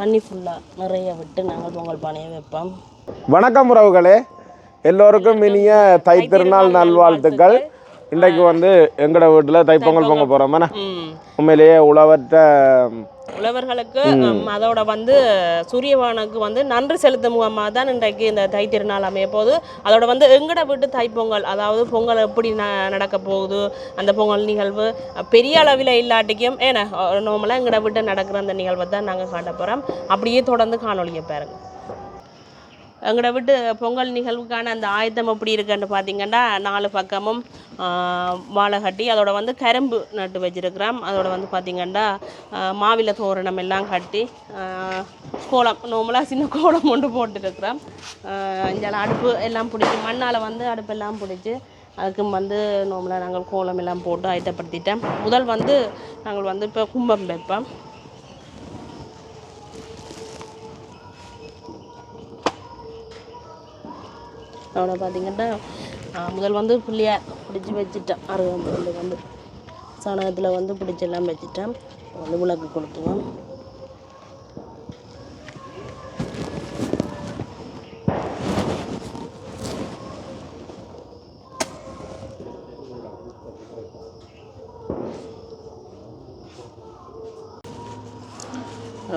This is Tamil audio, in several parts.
தண்ணி ஃபுல்லாக நிறைய விட்டு நாங்கள் பொங்கல் பானையை வைப்போம். வணக்கம் உறவுகளே. எல்லோருக்கும் இனிய தைத்திருநாள் நல்வாழ்த்துக்கள். இன்றைக்கு வந்து எங்கட வீட்டில் தைப்பொங்கல் பொங்க போகிறோம் உண்மையிலேயே உழவற்ற உழவர்களுக்கு அதோட வந்து சூரியவானுக்கு வந்து நன்றி செலுத்தும் முகமாக தான் இன்றைக்கு இந்த தை திருநாள் அமைய போகுது. அதோட வந்து எங்கட வீட்டு தைப்பொங்கல் அதாவது பொங்கல் எப்படி ந நடக்க போகுது அந்த பொங்கல் நிகழ்வு பெரிய அளவில் இல்லாட்டிக்கும் ஏன்னா நார்மலாக எங்கட வீட்டு நடக்கிற அந்த நிகழ்வை தான் நாங்கள் காட்ட போகிறோம் அப்படியே தொடர்ந்து காணொலியை பாருங்க. எங்களோட வீட்டு பொங்கல் நிகழ்வுக்கான அந்த ஆயத்தம் எப்படி இருக்குன்னு பார்த்தீங்கன்னா நாலு பக்கமும் வாழை கட்டி அதோட வந்து கரும்பு நட்டு வச்சிருக்கிறோம். அதோட வந்து பார்த்தீங்கன்னா மாவில தோரணம் எல்லாம் கட்டி கோலம் நார்மலாக சின்ன கோலம் கொண்டு போட்டுருக்குறோம். இங்கே அடுப்பு எல்லாம் பிடிச்சி மண்ணால் வந்து அடுப்பெல்லாம் பிடிச்சி அதுக்கும் வந்து நோம்பலாக நாங்கள் கோலம் எல்லாம் போட்டு ஆயத்தப்படுத்திட்டேன் முதல் வந்து நாங்கள் வந்து இப்போ கும்பம் வைப்போம். அவனை பார்த்தீங்கன்னா முதல் வந்து புள்ளியாக பிடிச்சி வச்சுட்டேன். அருகம்புல் வந்து சாணகத்தில் வந்து பிடிச்செல்லாம் வச்சுட்டேன். வந்து விளக்கு கொடுத்துவோம்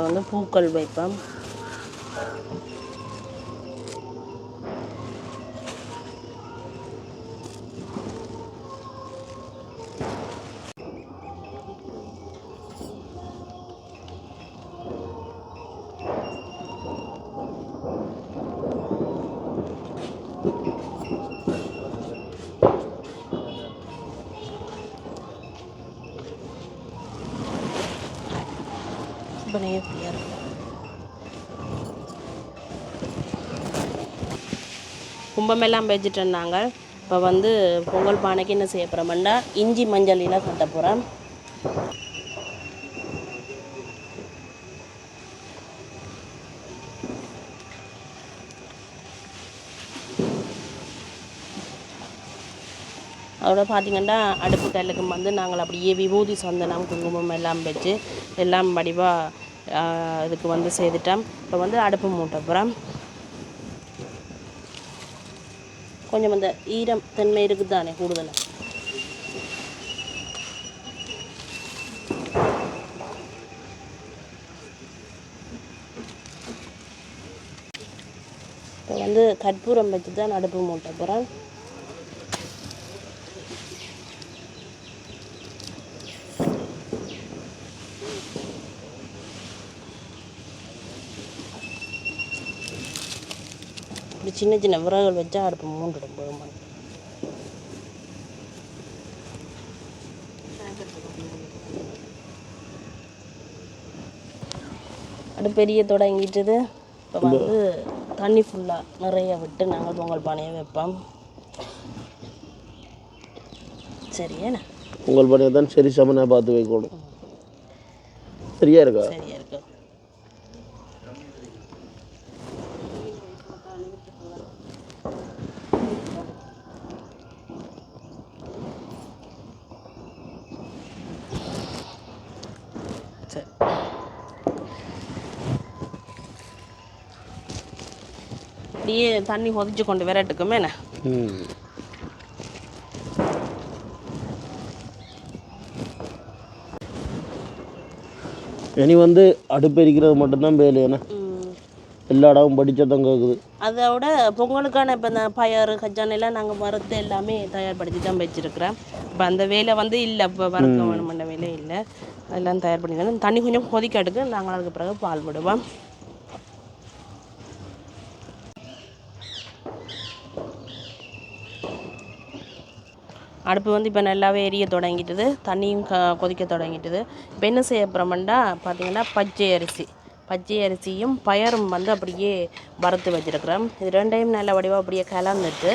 வந்து பூக்கள் வைப்பேன். சுப்பனையே ஃப்ரீயாக இருக்கும் கும்பமெல்லாம் வச்சுட்டோம் இருந்தாங்க. இப்போ வந்து பொங்கல் பானைக்கு என்ன செய்ய போகிறோம்னா இஞ்சி மஞ்சளில் கட்ட போகிறோம் அதோட பார்த்தீங்கன்னா அடுப்பு கல்லுக்கு வந்து நாங்கள் அப்படியே விபூதி சந்தனம் குங்குமம் எல்லாம் வச்சு எல்லாம் வடிவாக இதுக்கு வந்து செய்துட்டேன். இப்போ வந்து அடுப்பு மூட்டை போகிறோம் கொஞ்சம் அந்த ஈரம் தன்மை இருக்குது தானே கூடுதலாக இப்போ வந்து கற்பூரம் வச்சு தான் அடுப்பு மூட்டை போகிறேன் சின்ன சின்ன விறகுகள் வச்சா அடுப்பு மூண்டுடும் அடுப்பு பெரிய தொடங்கிட்டது. இப்போ வந்து தண்ணி ஃபுல்லாக நிறைய விட்டு நாங்கள் பொங்கல் பானையை வைப்போம். சரியாண்ணா உங்கள் பணியை தான் சரி சமனாக பார்த்து வைக்கணும். சரியா இருக்கா? சரியா இருக்கு. அப்படியே தண்ணி கொதிச்சு கொண்டு விரட்டுக்குமே என்ன இனி வந்து அடுப்பு எரிக்கிறது மட்டும்தான் வேலையாண்ணே ம். எல்லா இடமும் படிச்சதான் கேட்குது அதோட பொங்கலுக்கான இப்போ இந்த பயறு கஜான் எல்லாம் நாங்கள் வறுத்து எல்லாமே தயார்படுத்தி தான் வச்சுருக்கிறோம். இப்போ அந்த வேலை வந்து இல்லை இப்போ வறுக்க வேணுமென்ற வேலை இல்லை. அதெல்லாம் தயார் பண்ணி தண்ணி கொஞ்சம் கொதிக்க எடுக்கு நாங்கள் அதுக்கு பிறகு பால் விடுவோம் அடுப்பு வந்து இப்போ நல்லாவே எரிய தொடங்கிட்டுது. தண்ணியும் க கொதிக்க தொடங்கிட்டுது. இப்போ என்ன செய்ய போகிறோம்னா பார்த்தீங்கன்னா பச்சை அரிசி. பச்சை அரிசியும் பயரும் வந்து அப்படியே வறுத்து வச்சிருக்கிறோம். இது ரெண்டையும் நல்ல வடிவாக அப்படியே கலந்துட்டு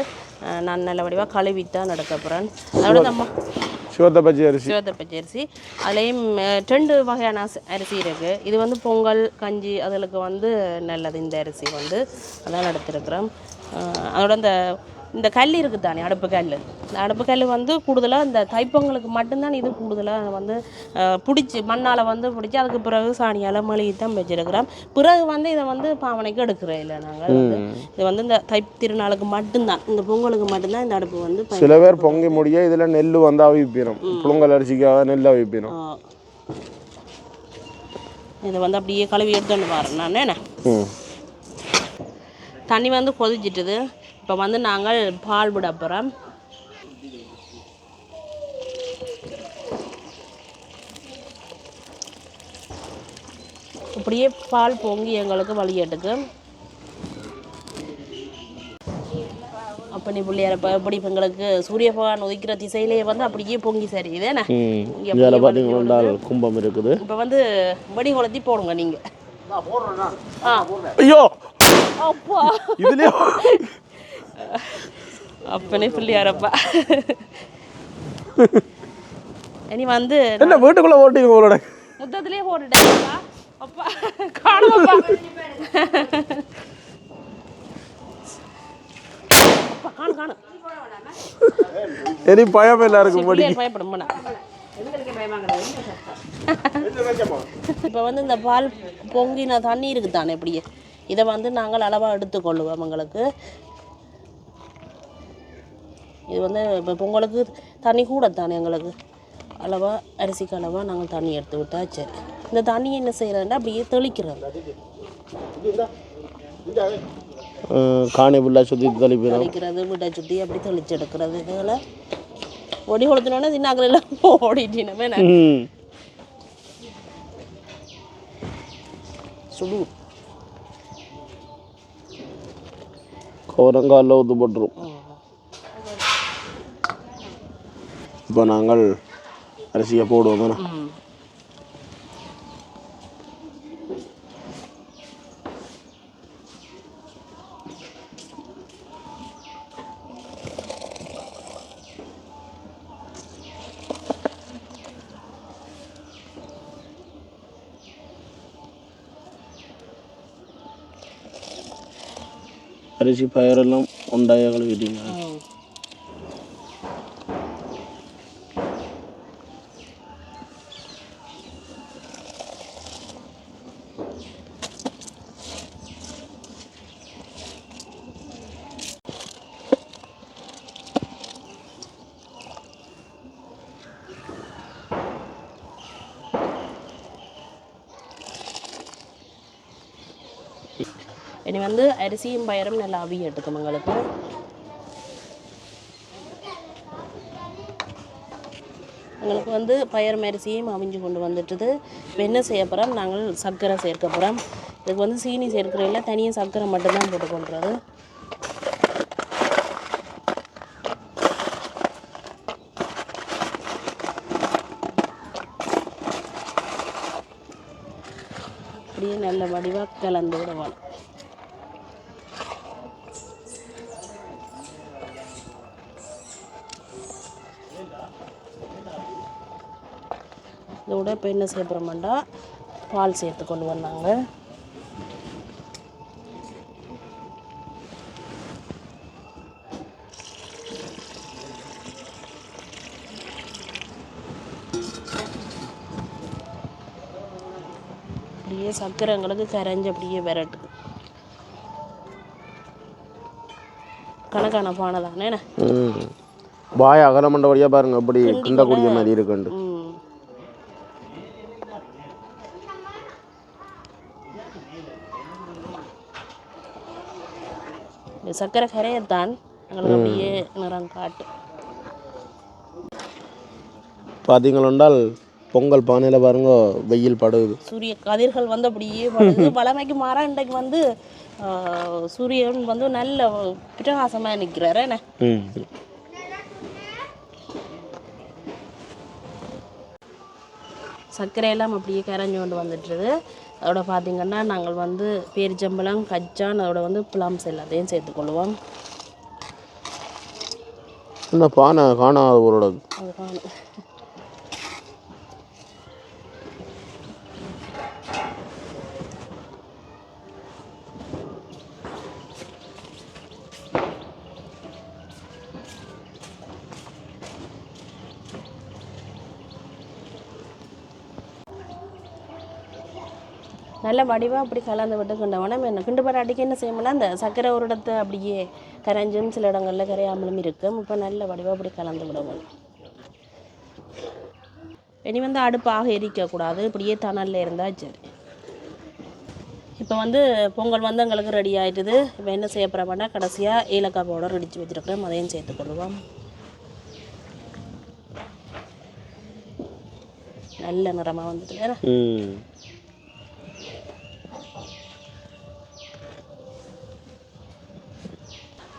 நான் நல்ல வடிவாக கழுவி தான் நடக்க போகிறேன் அதோட நம்ம சிவத்த பச்சை அரிசி. சிவத்த பச்சை அரிசி. அதுலேயும் ரெண்டு வகையான அரிசி- அரிசி இருக்குது இது வந்து பொங்கல் கஞ்சி அதுகளுக்கு வந்து நல்லது இந்த அரிசி வந்து. அதான் எடுத்துருக்குறோம். அஹ், அதோட இந்த இந்த கல் இருக்குது தானே அடுப்பு கல் இந்த அடுப்பு கல் வந்து கூடுதலாக இந்த தைப்பொங்கலுக்கு மட்டும்தான் இது கூடுதலாக வந்து பிடிச்சி மண்ணால் வந்து பிடிச்சி அதுக்கு பிறகு சாணியால் மளிகை தான் வச்சிருக்கிறோம். பிறகு வந்து இதை வந்து பாவனைக்கு எடுக்கிறோம் இல்லை நாங்கள் வந்து. இது வந்து இந்த தை திருநாளுக்கு மட்டும்தான் இந்த பொங்கலுக்கு மட்டும்தான் இந்த அடுப்பு வந்து சில பேர் பொங்கி முடிய இதில் நெல் வந்து அவிப்பிடும் புழுங்கல் அரிசிக்காக நெல் அவிப்பிடும். இதை வந்து அப்படியே கழுவி எடுத்துட்டு வரேன் நான் என்ன? தண்ணி வந்து கொதிச்சிட்டுது. இப்போ வந்து நாங்கள் பால் விட போகிறோம் இப்படியே பால் பொங்கி எங்களுக்கு வழியட்டுக்கு அப்படி பிள்ளையார இப்போ எப்படி இப்போ எங்களுக்கு சூரிய பகவான் உதிக்கிற திசையிலேயே வந்து அப்படியே பொங்கி சரி. இதேண்ணே இதில் அப்படியே பார்த்தீங்கன்னா கும்பம் இருக்குது. இப்போ வந்து வெடி கொளுத்தி போடுங்க நீங்கள் ஐயோ! அப்பா. இதுலயே அப்பனே பிள்ளையாரப்பா இனி வந்து என்ன வீட்டுக்குள்ள ஓட்டிங்க உங்களோட. முத்தத்திலே போட்டுட்டேன்ப்பா அப்பா காணுமப்பா அப்பா. காணு காணு. இனி பயம் எல்லாருக்கும் பயப்படும் போனா இப்போ வந்து இந்த பால் பொங்கின தண்ணி இருக்குது தானே இப்படியே? இதை வந்து நாங்கள் அளவாக எடுத்துக்கொள்ளுவோம் எங்களுக்கு இது வந்து இப்போ பொங்கலுக்கு தண்ணி கூட தானே எங்களுக்கு? அளவாக அரிசிக்கு அளவாக நாங்கள் தண்ணி எடுத்து விட்டா சரி இந்த தண்ணி என்ன செய்கிறதுன்னா அப்படியே தெளிக்கிறோம் காணி ஃபுல்லாக சுற்றி தெளிப்பிடும் தெளிக்கிறது வீட்டை சுற்றி அப்படி தெளிச்சு எடுக்கிறது இதில் ஒடி கொளுத்தினோடனே தின்னாக்கள் எல்லாம் ஓடிட்டினமே சுடு. கோரங்காலில் ஊற்று போட்டுரும் இப்போ நாங்கள் அரிசியை போடுவோம் அரிசி பயிரெல்லாம் உண்டாய கழுவிட்டீங்க ம். இனி வந்து அரிசியும் பயரும் நல்லா அவி எடுக்கும் எங்களுக்கு எங்களுக்கு வந்து பயர் மரிசியும் அவிஞ்சு கொண்டு வந்துட்டுது. இப்போ என்ன செய்ய போகிறோம் நாங்கள் சர்க்கரை சேர்க்க போகிறோம் இதுக்கு வந்து சீனி சேர்க்கிறதில்ல தனியாக சர்க்கரை மட்டும்தான் போட்டு கொண்டுறது. அப்படியே நல்ல வடிவாக கலந்து விடுவோம். இப்போ என்ன செய்ய போகிறோம்டா பால் சேர்த்து கொண்டு வந்தாங்க. அப்படியே சர்க்கரை எங்களுக்கு கரைஞ்சி அப்படியே விரட்டு. கணக்கான பானை தானே வாய் அகல மண்டபடியாக பாருங்க அப்படி கிண்டக்கூடிய மாதிரி இருக்குண்டு சர்க்கரை கரையத்தான் எங்களுக்கு அப்படியே நிறம் காட்டு. பார்த்தீங்களென்றால் பொங்கல் பானையில் பாருங்க வெயில் படுகுது சூரிய கதிர்கள் வந்து அப்படியே படுது. வளமைக்கு மாறா இன்றைக்கு வந்து சூரியன் வந்து நல்ல பிரகாசமாக நிற்கிறாரு என்ன? சர்க்கரை எல்லாம் அப்படியே கரைஞ்சு கொண்டு வந்துட்டுருது அதோட பார்த்தீங்கன்னா நாங்கள் வந்து பேரிச்சம்பழம் கச்சான் அதோட வந்து பிளாம்ஸ் எல்லாத்தையும் சேர்த்துக்கொள்வோம். என்ன பானை காணாத பொருள் அது நல்ல வடிவாக அப்படி கலந்து விட்டு கிண்டவனா என்ன? கிண்டு பராட்டிக்கு என்ன செய்யணும்னா அந்த சர்க்கரை ஒரு இடத்து அப்படியே கரைஞ்சும் சில இடங்களில் கரையாமலும் இருக்கும். இப்போ நல்ல வடிவாக அப்படி கலந்து விடணும் இனி வந்து அடுப்பாக எரிக்கக்கூடாது. இப்படியே தணலில் இருந்தால் சரி. இப்போ வந்து பொங்கல் வந்து எங்களுக்கு ரெடி ஆகிடுது இப்போ என்ன செய்ய போகிறோம்னா கடைசியாக ஏலக்காய் பவுடர் இடித்து வச்சுருக்கிறோம். அதையும் சேர்த்துக்கொள்வோம் நல்ல நிறமாக வந்துட்டு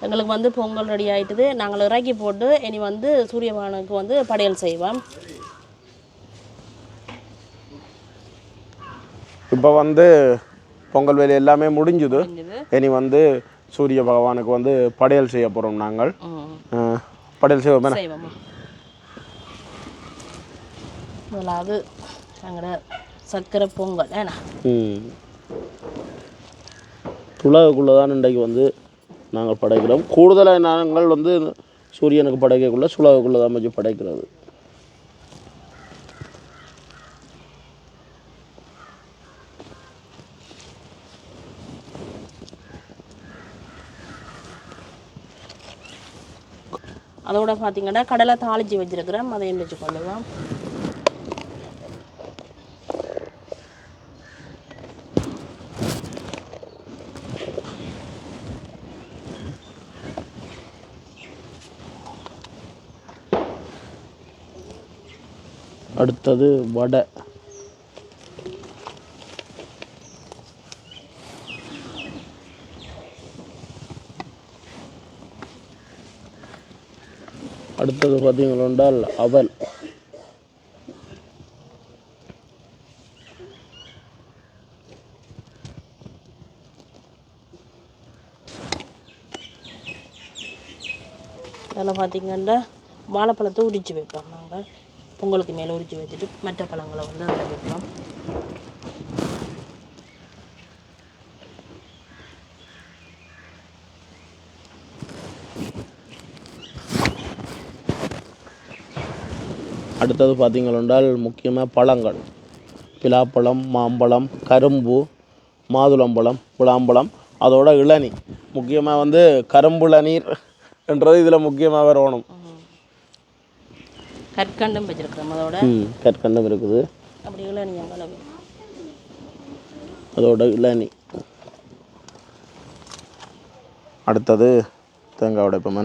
எங்களுக்கு வந்து பொங்கல் ரெடி ஆயிட்டுது. நாங்கள் இறக்கி போட்டு இனி வந்து சூரியபகவானுக்கு வந்து படையல் செய்வோம். இப்போ வந்து பொங்கல் வேலை எல்லாமே முடிஞ்சுது. இனி வந்து சூரிய பகவானுக்கு வந்து படையல் செய்ய போகிறோம் நாங்கள். படையல் செய்வோம் முதலாவது எங்களோட சர்க்கரை பொங்கல் ஏன்னா? ம். துலகுக்குள்ளே தான் இன்றைக்கு வந்து நாங்கள் படைக்கிறோம். கூடுதலாக நாங்கள் வந்து சூரியனுக்கு படைக்கக்குள்ள சுலாவுக்குள்ளே தான் வச்சு படைக்கிறது. அதோட பார்த்தீங்கன்னா கடலை தாளிச்சு வச்சிருக்கிறோம். அதையும் வச்சு கொள்ளுவோம் அடுத்தது வடை. அடுத்தது பார்த்தீங்களென்றால் அவல். அதில் பார்த்தீங்கன்னா வாழைப்பழத்தை உரிச்சு வைப்போம் நாங்கள். பொங்கலுக்கு மேலே உரிச்சு வச்சுட்டு மற்ற பழங்களை வந்து அதில் வைக்கலாம். அடுத்தது பார்த்தீங்களென்றால் முக்கியமாக பழங்கள். பிலாப்பழம் மாம்பழம் கரும்பு மாதுளம்பழம் புலாம்பழம் அதோட இளநீர். முக்கியமாக வந்து கரும்புளநீர் என்றது இதில் முக்கியமாக வரணும் கற்கண்டும் வச்சிருக்கிறோம் அதோட. கற்கண்டம் இருக்குது. அப்படி இல்லை நீங்கள் அளவு. அதோட இளநீ. அடுத்தது தேங்காய் உடைப்போம்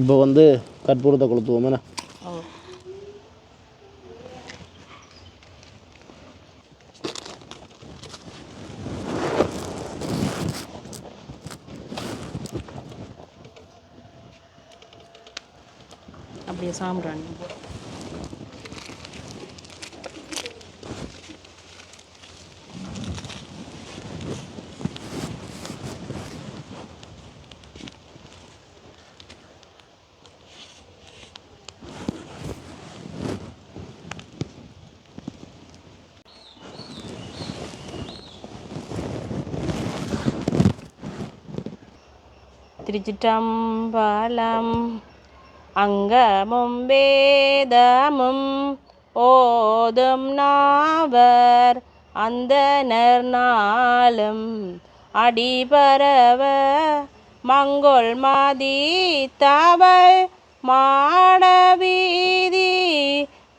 இப்போ வந்து கற்பூரத்தை கொளுத்துவோம் என்ன ஓ அப்படியே சாம்பிராணி போடு. திருச்சிற்றம்பலம். அங்கமும் வேதமும் ஓதும் நாவர். அந்தனர் நாளும் அடிபரவ. மங்கொள் மாதி தவள் மாடவீதி.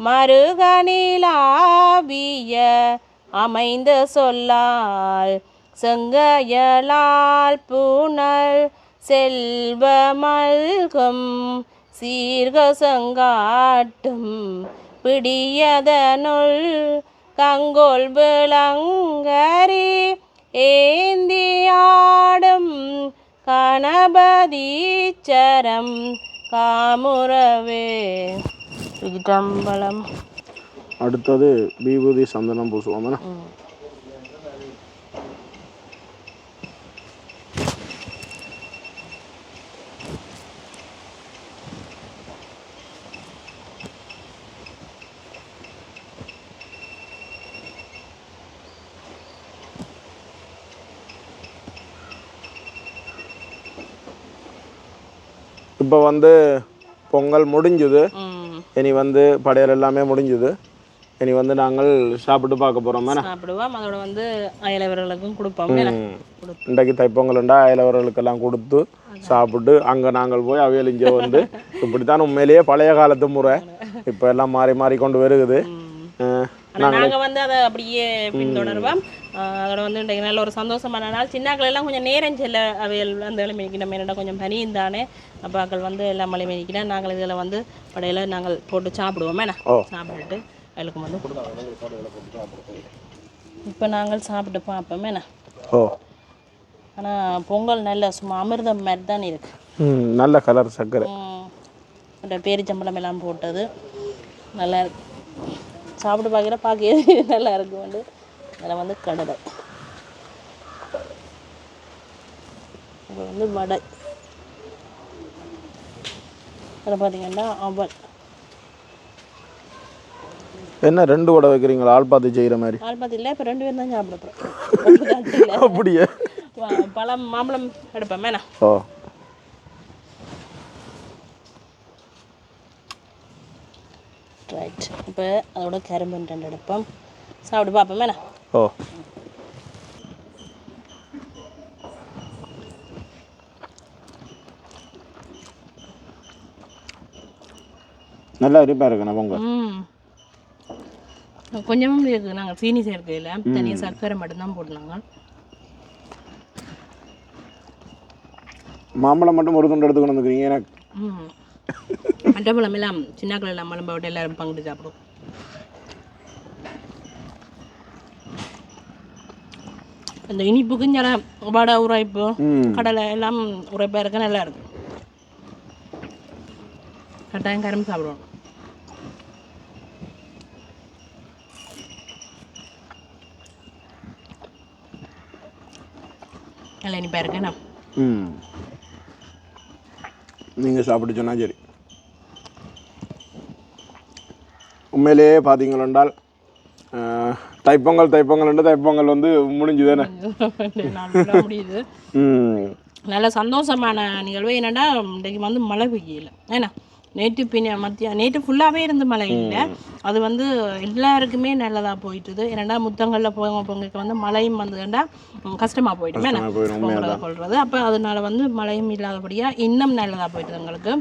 மருகனிலாவிய அமைந்த சொல்லால் செங்கையலால் பூனல். செல்வமல்கும் சீர்கசங்காட்டும் பிடியதனுள் கங்கோல் விளங்கரி ஏந்தியாடும் கணபதீச்சரம் காமுறவே. சிதம்பலம் அடுத்தது விபூதி சந்தனம் பூசுவோம் இப்போ வந்து பொங்கல் முடிஞ்சுது. இனி வந்து படையல் எல்லாமே முடிஞ்சுது. இனி வந்து நாங்கள் சாப்பிட்டு பார்க்க போகிறோம் சாப்பிடுவோம். அதோட வந்து அயலவர்களுக்கும் கொடுப்போம். இன்றைக்கு தைப்பொங்கல்ண்டா? அயலவர்களுக்கெல்லாம் கொடுத்து சாப்பிட்டு அங்கே நாங்கள் போய் அவியல் இங்கே வந்து இப்படித்தான் உண்மையிலேயே பழைய காலத்து முறை. இப்போ எல்லாம் மாறி மாறி கொண்டு வருகுது. அஹ், ஆனா நாங்க வந்து அதை அப்படியே பின்தொடருவோம். அதோட வந்து இன்றைக்கு நல்ல ஒரு சந்தோஷமான நாள். சின்னாக்கள் எல்லாம் கொஞ்சம் நேரம் செல்ல அவையல் அந்த இளமைக்கு நம்ம என்னடா கொஞ்சம் பனியும் தானே. அப்பாக்கள் வந்து எல்லாம் மலை மேய்க்கினா நாங்கள் இதில் வந்து படையில நாங்கள் போட்டு சாப்பிடுவோம். என்ன. சாப்பிட்டுட்டு அவளுக்கு வந்து கொடுப்போம் இப்போ நாங்கள் சாப்பிட்டு பார்ப்போம். என்ன? ஓ. ஆனா பொங்கல் நல்ல சும்மா அமிர்தம் மாதிரி தான் இருக்கு. ம் நல்ல கலர் சர்க்கரை. இந்த பேரிச்சம்பழம் எல்லாம் போட்டது. நல்லா இருக்கு. சாப்பிட்டு பார்க்குற பார்க்க நல்லா இருக்கு வந்து. அதில் வந்து கடலை இப்போ வந்து வடை. அதில் பார்த்தீங்கன்னா அவல் என்ன ரெண்டு வடை வைக்கிறீங்களா? ஆள் பார்த்து செய்கிற மாதிரி. ஆள் பார்த்தில்ல இப்போ ரெண்டு பேரும் தான் சாப்பிட போகிறோம் அப்படியே? பழம் மாம்பழம் எடுப்போம் என்ன? ஓ. ரைட் இப்போ அதோட கரும்பு ரெண்டு எடுப்போம். சாப்பிட்டு பார்ப்போம் என்ன? ஓ. நல்லா இருப்பா இருக்குண்ணா பொங்கல். ம். கொஞ்சமும் இருக்குது நாங்கள் சீனி சேர்க்கையில். தனியாக சர்க்கரை மட்டும்தான் போட்டுனாங்க மாம்பழம் மட்டும் ஒரு துண்டு எடுத்துக்கொண்டு வந்துக்கிறீங்க எனக்கு. ம். மட்டப்பழம் எல்லாம் சின்ன எல்லாம் மலம் போட்டு எல்லாரும் பங்கிட்டு சாப்பிடுவோம். இந்த இனிப்புக்கு சில வடை உரைப்பு ம். கடலை எல்லாம் உரைப்பாக இருக்க? நல்லா இருக்கு கட்டாயம் கரும்பு சாப்பிடுவோம். நல்லா இனிப்பாக இருக்கு? என்ன? ம். நீங்கள் சாப்பிட்டு சொன்னால் சரி. உண்மையிலேயே பார்த்தீங்களென்றால் அஹ், தைப்பொங்கல் தைப்பொங்கல் தைப்பொங்கல் வந்து ஃபுல்லாக முடியுது நல்ல சந்தோஷமான நிகழ்வு. என்னன்னா இன்றைக்கு வந்து மழை பெய்யல. ஏன்னா நேற்று பின்ன மத்திய நேற்று ஃபுல்லாகவே இருந்து மழை இல்லை. அது வந்து எல்லாருக்குமே நல்லதாக போயிட்டுது. ஏன்னா முத்தங்களில் பொங்க பொங்கக்கு வந்து மழையும் வந்ததுன்னா கஷ்டமாக போயிட்டு பொங்கலை கொள்வது அப்போ அதனால வந்து மழையும் இல்லாதபடியாக இன்னும் நல்லதாக போயிட்டுது எங்களுக்கு.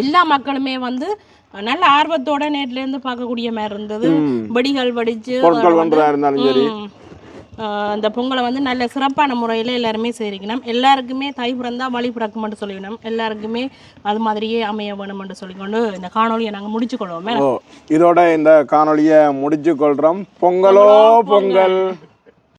எல்லா மக்களுமே வந்து நல்ல ஆர்வத்தோட நேற்றுலேருந்து பார்க்கக்கூடிய மாதிரி இருந்தது. வெடிகள் வெடிச்சு பொருட்கள் இருந்தாலும் சரி. அந்த பொங்கலை வந்து நல்ல சிறப்பான முறையில் எல்லாருமே செய்திக்கணும் எல்லாருக்குமே தை பிறந்தா வழி பிறக்கும்னு சொல்லிக்கணும். எல்லாருக்குமே அது மாதிரியே அமைய வேணும்னு சொல்லிக்கொண்டு இந்த காணொலியை நாங்கள் முடிச்சு கொள்வோமே இதோட இந்த காணொளியை முடிச்சு கொள்கிறோம் பொங்கலோ. பொங்கல்.